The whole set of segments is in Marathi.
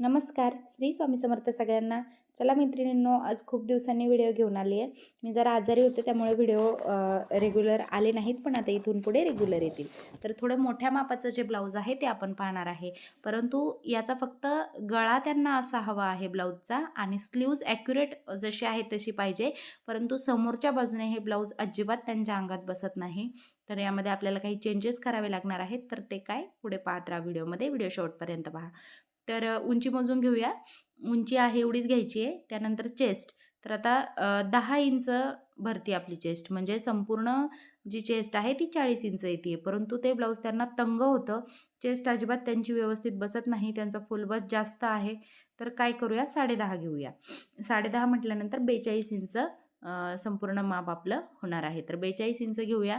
नमस्कार श्री स्वामी समर्थ सगळ्यांना. चला मैत्रिणींनो आज खूप दिवसांनी व्हिडिओ घेऊन आली आहे. मी जरा आजारी होते त्यामुळे व्हिडिओ रेग्युलर आले नाहीत पण आता इथून पुढे रेग्युलर येतील. तर थोडं मोठ्या मापाचं जे ब्लाऊज आहे ते आपण पाहणार आहे. परंतु याचा फक्त गळा त्यांना असा हवा आहे ब्लाऊजचा आणि स्लीव्ज ॲक्युरेट जशी आहे तशी पाहिजे. परंतु समोरच्या बाजूने हे ब्लाऊज अजिबात त्यांच्या अंगात बसत नाही. तर यामध्ये आपल्याला काही चेंजेस करावे लागणार आहेत. तर ते काय पुढे पाहत राहा व्हिडिओमध्ये व्हिडिओ शेवटपर्यंत पहा. तर उंची मोजून घेऊया. उंची आहे एवढीच घ्यायची आहे. त्यानंतर चेस्ट तर आता दहा इंच भरती आपली चेस्ट म्हणजे संपूर्ण जी चेस्ट आहे ती चाळीस इंच येते परंतु ते ब्लाऊज त्यांना तंग होतं. चेस्ट अजिबात त्यांची व्यवस्थित बसत नाही. त्यांचा फुल बस जास्त आहे. तर काय करूया? साडेदहा घेऊया. साडेदहा म्हटल्यानंतर बेचाळीस इंच संपूर्ण माप आपलं होणार आहे. तर बेचाळीस इंच घेऊया.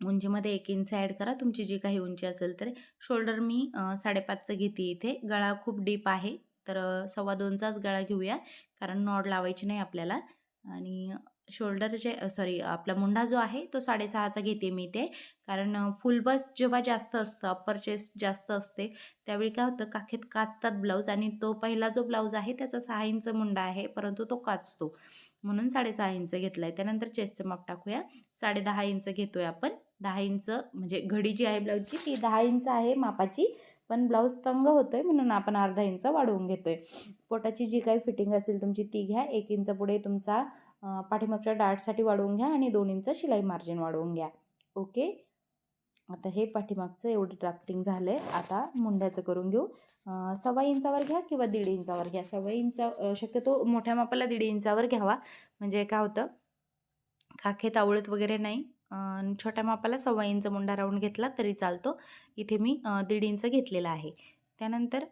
उंचीमध्ये एक इंच ॲड करा. तुमची जी काही उंची असेल तर शोल्डर मी साडेपाचचं घेते इथे. गळा खूप डीप आहे. तर सव्वा दोनचाच गळा घेऊया. कारण नॉड लावायची नाही आपल्याला. आणि शोल्डर जे सॉरी आपला मुंडा जो आहे तो साडेसहाचा घेते मी ते कारण फुल बस जेव्हा जास्त असतं अप्पर चेस्ट जास्त असते त्यावेळी काय होतं काखेत काचतात ब्लाऊज आणि तो पहिला जो ब्लाऊज आहे त्याचा सहा इंच मुंडा आहे परंतु तो काचतो. म्हणून साडेसहा इंच घेतला आहे त्यानंतर चेस्टचं माप टाकूया. साडेदहा इंच घेतोय आपण. दहा इंच म्हणजे घडी जी आहे ब्लाऊजची ती दहा इंच आहे मापाची. पण ब्लाऊज तंग होतोय म्हणून आपण अर्धा इंच वाढवून घेतोय. पोटाची जी काही फिटिंग असेल तुमची ती घ्या. एक इंच पुढे तुमचा पाठीमागच्या डार्टसाठी वाढवून घ्या आणि दोन इंच शिलाई मार्जिन वाढवून घ्या. ओके? आता हे पाठीमागचं एवढं ड्राफ्टिंग झालं आहे आता मुंड्याचं करून घेऊ. सव्वा इंचावर घ्या किंवा दीड इंचावर घ्या? सव्वा इंचा शक्यतो मोठ्या मापाला दीड इंचावर घ्यावा. म्हणजे काय होतं? खाखे तावळत वगैरे नाही. छोट्या मापाला सव्वा इंच मुंडा राऊंड घेतला तरी चालतो. इथे मी दीड इंच घेतलेला आहे. त्यानंतर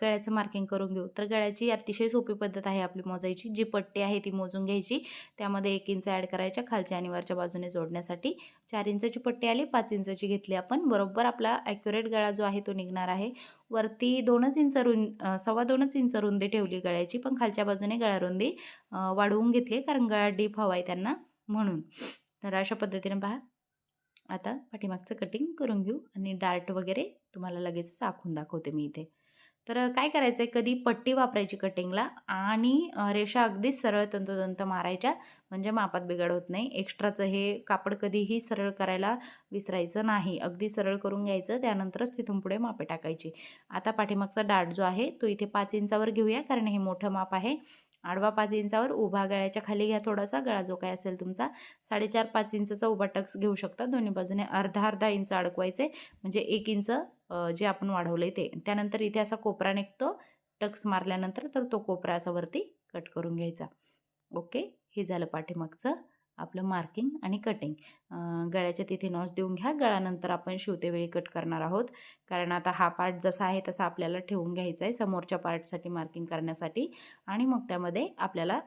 गळ्याचं मार्किंग करून घेऊ. तर गळ्याची अतिशय सोपी पद्धत आहे आपली मोजायची. जी पट्टी आहे ती मोजून घ्यायची. त्यामध्ये एक इंच ॲड करायच्या खालच्या आणि वरच्या बाजूने जोडण्यासाठी. चार इंचाची पट्टी आली पाच इंचाची घेतली आपण. बरोबर आपला ॲक्युरेट गळा जो आहे तो निघणार आहे. वरती दोनच इंच रुं सव्वा दोनच इंच रुंदी ठेवली गळ्याची. पण खालच्या बाजूने गळा रुंदी वाढवून घेतली कारण गळा डीप हवा आहे त्यांना म्हणून. तर अशा पद्धतीने पहा. आता पाठीमागचं कटिंग करून घेऊ आणि डार्ट वगैरे तुम्हाला लगेच आखून दाखवते मी इथे. तर काय करायचं आहे कधी पट्टी वापरायची कटिंगला आणि रेषा अगदीच सरळ तंतोतंत मारायच्या म्हणजे मापात बिघड होत नाही. एक्स्ट्राचं हे कापड कधीही सरळ करायला विसरायचं नाही. अगदी सरळ करून घ्यायचं त्यानंतरच तिथून पुढे मापे टाकायची. आता पाठीमागचा डाट जो आहे तो इथे पाच इंचावर घेऊया कारण हे मोठं माप आहे. आडवा पाच इंचावर उभा गळ्याच्या खाली घ्या थोडासा गळा जो काय असेल तुमचा. साडेचार पाच इंचचा उभा टक्स घेऊ शकता. दोन्ही बाजूने अर्धा अर्धा इंच अडकवायचे म्हणजे एक इंच जे आपण वाढवलं ते. त्यानंतर इथे असा कोपरा निघतो टक्स मारल्यानंतर तर तो कोपरा असा वरती कट करून घ्यायचा. ओके? हे झालं पाठीमागचं. आपलं मार्किंग आणि कटिंग गळ्याच्या तिथे नॉच देऊन घ्या. गळ्यानंतर आपण शिवतेवेळी कट करणार आहोत. कारण आता हा पार्ट जसा आहे तसा आपल्याला ठेवून घ्यायचा आहे. समोरच्या पार्टसाठी मार्किंग करण्यासाठी. आणि मग त्यामध्ये आपल्याला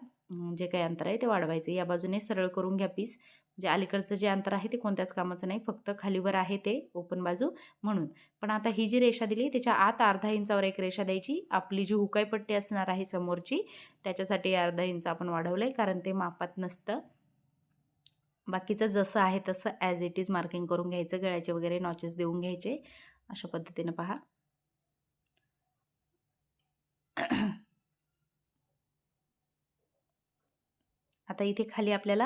जे काही अंतर आहे ते वाढवायचं. या बाजूने सरळ करून घ्या पीस जे अलीकडचं जे अंतर आहे ते कोणत्याच कामाचं नाही. फक्त खालीवर आहे ते ओपन बाजू म्हणून. पण आता ही जी रेषा दिली त्याच्या आत अर्धा इंचावर एक रेषा द्यायची. आपली जी हुकाईपट्टी असणार आहे समोरची त्याच्यासाठी अर्धा इंच आपण वाढवलं आहे कारण ते मापात नसतं. बाकीचं जसं आहे तसं ॲज इट इज मार्किंग करून घ्यायचं गळ्याचे वगैरे नॉचेस देऊन घ्यायचे. अशा पद्धतीनं पहा. आता इथे खाली आपल्याला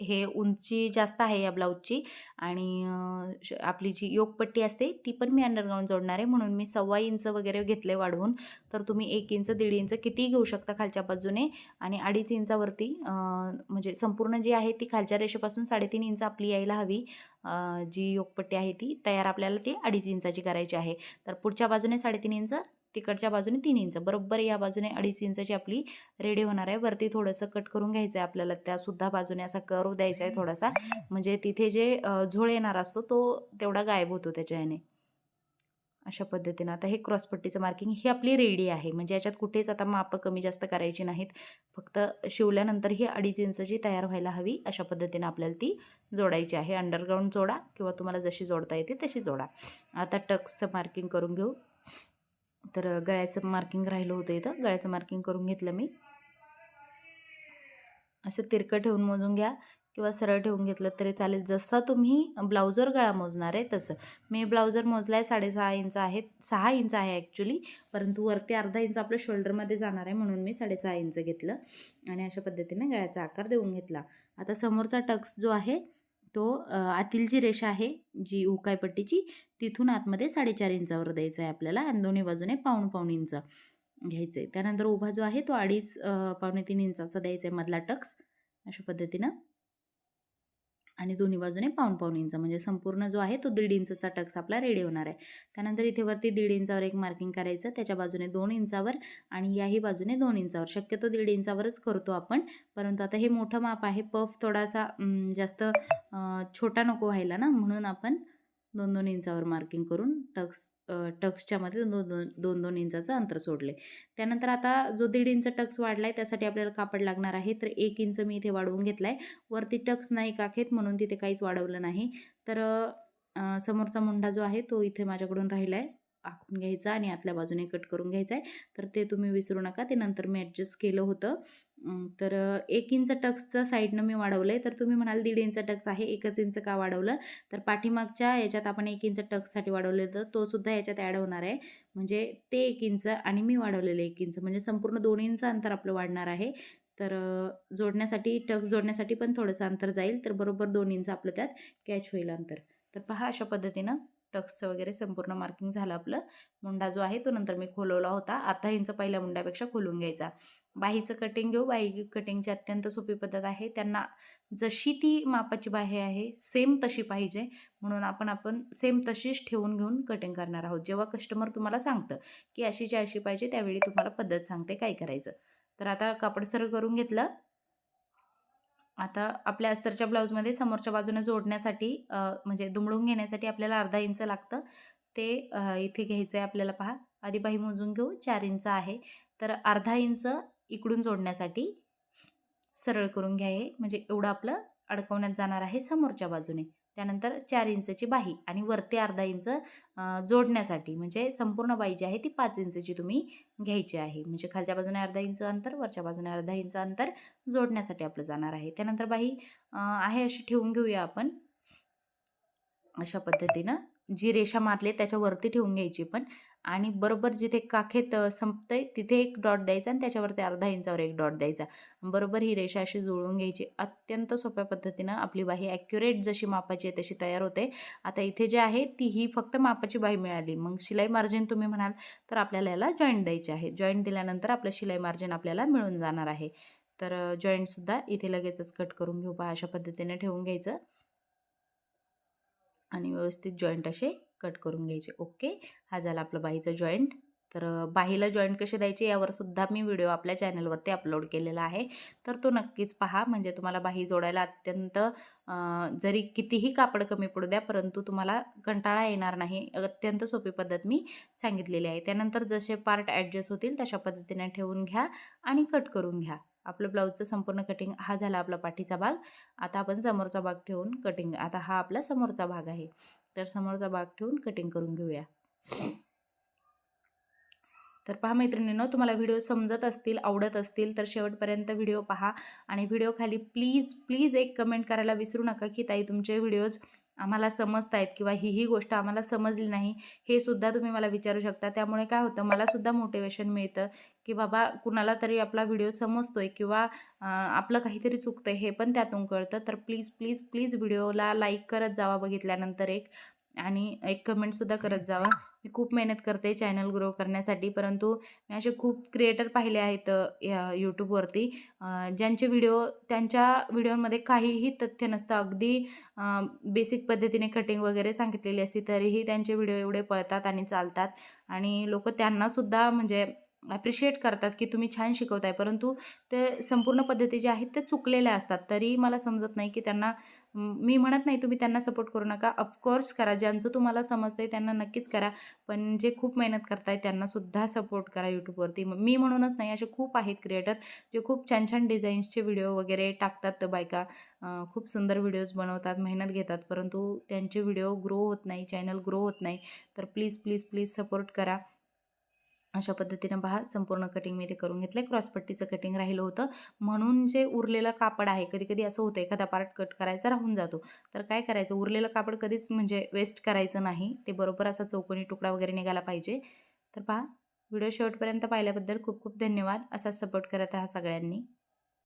हे उंची जास्त आहे या ब्लाऊजची आणि श- आपली जी योगपट्टी असते ती पण मी अंडरग्राऊंड जोडणार आहे. म्हणून मी सव्वा इंच वगैरे घेतले वाढवून तर तुम्ही एक इंच दीड इंच कितीही घेऊ शकता खालच्या बाजूने आणि अडीच इंचावरती म्हणजे संपूर्ण जी आहे ती खालच्या रेषेपासून साडेतीन इंच आपली यायला हवी. जी योगपट्टी आहे ती तयार आपल्याला ती अडीच इंचाची करायची आहे. तर पुढच्या बाजूने साडेतीन इंच तिकडच्या बाजूने तीन इंच. बरोबर या बाजूने अडीच इंचाची आपली रेडी होणार आहे. वरती थोडंसं कट करून घ्यायचं आहे आपल्याला. त्यासुद्धा बाजूने असा करू द्यायचा आहे थोडासा. म्हणजे तिथे जे झोळ येणार असतो तो तेवढा गायब होतो त्याच्या याने अशा पद्धतीनं. आता हे क्रॉसपट्टीचं मार्किंग ही आपली रेडी आहे. म्हणजे याच्यात कुठेच आता मापं कमी जास्त करायची नाहीत. फक्त शिवल्यानंतर ही अडीच इंचची तयार व्हायला हवी अशा पद्धतीनं आपल्याला ती जोडायची आहे. अंडरग्राऊंड जोडा किंवा तुम्हाला जशी जोडता येते तशी जोडा. आता टक्सचं मार्किंग करून घेऊ. तर गळ्याचं मार्किंग राहिलं होतं इथं. गळ्याचं मार्किंग करून घेतलं मी. असं तिरकं ठेवून मोजून घ्या किंवा सरळ ठेवून घेतलं तरी चालेल. जसा तुम्ही ब्लाऊजवर गळा मोजणार आहे तसं. मी ब्लाऊजवर मोजला आहे साडेसहा इंच आहे सहा इंच आहे ॲक्च्युली परंतु वरती अर्धा इंच आपलं शोल्डरमध्ये जाणार आहे म्हणून मी साडेसहा इंच घेतलं. आणि अशा पद्धतीने गळ्याचा आकार देऊन घेतला. आता समोरचा टक्स जो आहे तो आतील जी रेषा आहे जी उकायपट्टीची तिथून आतमध्ये साडेचार इंचावर द्यायचा आहे आपल्याला आणि दोन्ही बाजूने पाऊण पाऊण इंच घ्यायचं आहे त्यानंतर उभा जो आहे तो अडीच पावणे तीन इंचाचा द्यायचा आहे मधला टक्स अशा पद्धतीनं. आणि दोन्ही बाजूने पाऊण पाऊण इंच. म्हणजे संपूर्ण जो आहे तो दीड इंचचा टक्स आपला रेडी होणार आहे. त्यानंतर इथे वरती दीड इंचावर एक मार्किंग करायचं. त्याच्या बाजूने दोन इंचावर आणि याही बाजूने दोन इंचावर. शक्यतो दीड इंचावरच करतो आपण. परंतु आता हे मोठं माप आहे. पफ थोडासा जास्त छोटा नको व्हायला ना. म्हणून आपण दोन दोन इंचावर मार्किंग करून टक्स टक्सच्या मध्ये दोन दोन दोन दोन इंचाचं अंतर सोडले. त्यानंतर आता जो दीड इंच टक्स वाढला आहे त्यासाठी आपल्याला कापड लागणार आहे. तर एक इंच मी इथे वाढवून घेतला आहे वरती टक्स नाही काखेत म्हणून तिथे काहीच वाढवलं नाही. तर समोरचा मुंडा जो आहे तो इथे माझ्याकडून राहिला आहे आखून घ्यायचा आणि आतल्या बाजूने कट करून घ्यायचा आहे. तर ते तुम्ही विसरू नका ते नंतर मी ॲडजस्ट केलं होतं. तर एक इंच टक्सचं साईडनं मी वाढवलं आहे तर तुम्ही म्हणाल दीड इंच टक्स आहे एकच इंच का वाढवलं? तर पाठीमागच्या याच्यात आपण एक इंच टक्ससाठी वाढवले तर तोसुद्धा याच्यात ॲड होणार आहे. म्हणजे ते एक इंच आणि मी वाढवलेलं एक इंच. म्हणजे संपूर्ण दोन इंच अंतर आपलं वाढणार आहे. तर जोडण्यासाठी टक्स जोडण्यासाठी पण थोडंसं अंतर जाईल. तर बरोबर दोन इंच आपलं त्यात कॅच होईल अंतर. तर पहा अशा पद्धतीनं टक्सचं वगैरे संपूर्ण मार्किंग झालं आपलं. मुंडा जो आहे तो नंतर मी खोलवला होता. आता ह्यांचं पहिल्या मुंड्यापेक्षा खोलून घ्यायचा. बाहीचं कटिंग घेऊ. बाही कटिंगची अत्यंत सोपी पद्धत आहे त्यांना जशी ती मापाची बाही आहे सेम तशी पाहिजे. म्हणून आपण आपण सेम तशीच ठेवून घेऊन कटिंग करणार आहोत. जेव्हा कस्टमर तुम्हाला सांगतं की अशीची अशी पाहिजे त्यावेळी तुम्हाला पद्धत सांगते काय करायचं. तर आता कापड सरळ करून घेतलं. आता आपल्या अस्तरच्या ब्लाऊजमध्ये समोरच्या बाजूने जोडण्यासाठी म्हणजे दुमडून घेण्यासाठी आपल्याला अर्धा इंच लागतं. ते इथे घ्यायचं आहे आपल्याला पहा. आधी बाही मोजून घेऊ. चार इंच आहे. तर अर्धा इंच इकडून जोडण्यासाठी सरळ करून घ्या हे. म्हणजे एवढं आपलं अडकवण्यात जाणार आहे समोरच्या बाजूने. त्यानंतर चार इंचची बाही आणि वरती अर्धा इंच जोडण्यासाठी. म्हणजे संपूर्ण बाई जी आहे ती पाच इंचची तुम्ही घ्यायची आहे. म्हणजे खालच्या बाजूने अर्धा इंच अंतर वरच्या बाजूने अर्धा इंच अंतर जोडण्यासाठी आपलं जाणार आहे. त्यानंतर बाई आहे अशी ठेवून घेऊया आपण. अशा पद्धतीनं जी रेषा मारली त्याच्यावरती ठेवून घ्यायची पण. आणि बरोबर जिथे काखेत संपतंय तिथे एक डॉट द्यायचा आणि त्याच्यावरती अर्धा इंचावर एक डॉट द्यायचा. बरोबर ही रेषा अशी जुळवून घ्यायची. अत्यंत सोप्या पद्धतीनं आपली बाही ॲक्युरेट जशी मापाची आहे तशी तयार होते. आता इथे जे आहे ती ही फक्त मापाची बाही मिळाली. मग शिलाई मार्जिन तुम्ही म्हणाल तर आपल्याला याला जॉईंट द्यायचे आहे. जॉईंट दिल्यानंतर आपलं शिलाई मार्जिन आपल्याला मिळून जाणार आहे. तर जॉईंटसुद्धा इथे लगेचच कट करून घेऊ. पहा अशा पद्धतीने ठेवून घ्यायचं. आणि व्यवस्थित जॉईंट असे कट करून घ्यायचे. ओके? हा झाला आपलं बाईचं जॉईंट. तर बाहीला जॉईंट कसे द्यायचे यावर सुद्धा मी व्हिडिओ आपल्या चॅनलवरती अपलोड केलेला आहे. तर तो नक्कीच पहा. म्हणजे तुम्हाला बाही जोडायला अत्यंत जरी कितीही कापड कमी पडू द्या परंतु तुम्हाला कंटाळा येणार नाही. अत्यंत सोपी पद्धत मी सांगितलेली आहे. त्यानंतर जसे पार्ट ॲडजस्ट होतील तशा पद्धतीने ठेवून घ्या आणि कट करून घ्या. आपलं ब्लाऊजचं संपूर्ण कटिंग हा झाला आपला पाठीचा भाग. आता आपण समोरचा भाग ठेवून कटिंग. आता हा आपला समोरचा भाग आहे. तर समोरचा भाग ठेवून कटिंग करून घेऊया. तर पहा मैत्रिणींनो तुम्हाला व्हिडिओ समजत असतील आवडत असतील तर शेवटपर्यंत व्हिडिओ पहा. आणि व्हिडिओ खाली प्लीज प्लीज एक कमेंट करायला विसरू नका की ताई तुमचे व्हिडिओज आम्हाला समजत आहेत किंवा ही ही गोष्ट आम्हाला समजली नाही हे सुद्धा तुम्ही मला विचारू शकता. त्यामुळे काय होतं मला सुद्धा मोटिवेशन मिळतं की बाबा कुणाला तरी आपला व्हिडिओ समजतोय किंवा आपलं काहीतरी चुकतं हे पण त्यातून कळतं. तर प्लीज प्लीज प्लीज व्हिडिओला लाईक करत जावा बघितल्यानंतर एक आणि एक कमेंटसुद्धा करत जावा. मी खूप मेहनत करते चॅनल ग्रो करण्यासाठी. परंतु मी असे खूप क्रिएटर पाहिले आहेत या यूट्यूबवरती ज्यांचे व्हिडिओ त्यांच्या व्हिडिओमध्ये काहीही तथ्य नसतं. अगदी बेसिक पद्धतीने कटिंग वगैरे सांगितलेली असते तरीही त्यांचे व्हिडिओ एवढे पळतात आणि चालतात. आणि लोक त्यांनासुद्धा म्हणजे ॲप्रिशिएट करतात की तुम्ही छान शिकवताय. परंतु ते संपूर्ण पद्धती ज्या आहेत ते चुकलेल्या असतात. तरी मला समजत नाही की त्यांना मी म्हणत नाही तुम्ही त्यांना सपोर्ट करू नका. ऑफकोर्स करा. ज्यांचं तुम्हाला समजतं आहे त्यांना नक्कीच करा. पण जे खूप मेहनत करताय त्यांनासुद्धा सपोर्ट करा यूट्यूबवरती मी म्हणूनच नाही असे खूप आहेत क्रिएटर जे खूप छान छान डिझाईन्सचे व्हिडिओ वगैरे टाकतात बायका. खूप सुंदर व्हिडिओज बनवतात मेहनत घेतात. परंतु त्यांचे व्हिडिओ ग्रो होत नाही चॅनल ग्रो होत नाही. तर प्लीज प्लीज प्लीज सपोर्ट करा. अशा पद्धतीनं पहा संपूर्ण कटिंग मी ते करून घेतलं क्रॉसपट्टीचं कटिंग राहिलं होतं. म्हणून जे उरलेलं कापड आहे कधी कधी असं होतं एखादा पार्ट कट करायचा राहून जातो. तर काय करायचं? उरलेलं कापड कधीच म्हणजे वेस्ट करायचं नाही. ते बरोबर असा चौकोनी तुकडा वगैरे निघाला पाहिजे. तर पहा व्हिडिओ शेवटपर्यंत पाहिल्याबद्दल खूप खूप धन्यवाद. असा सपोर्ट करत राहा सगळ्यांनी.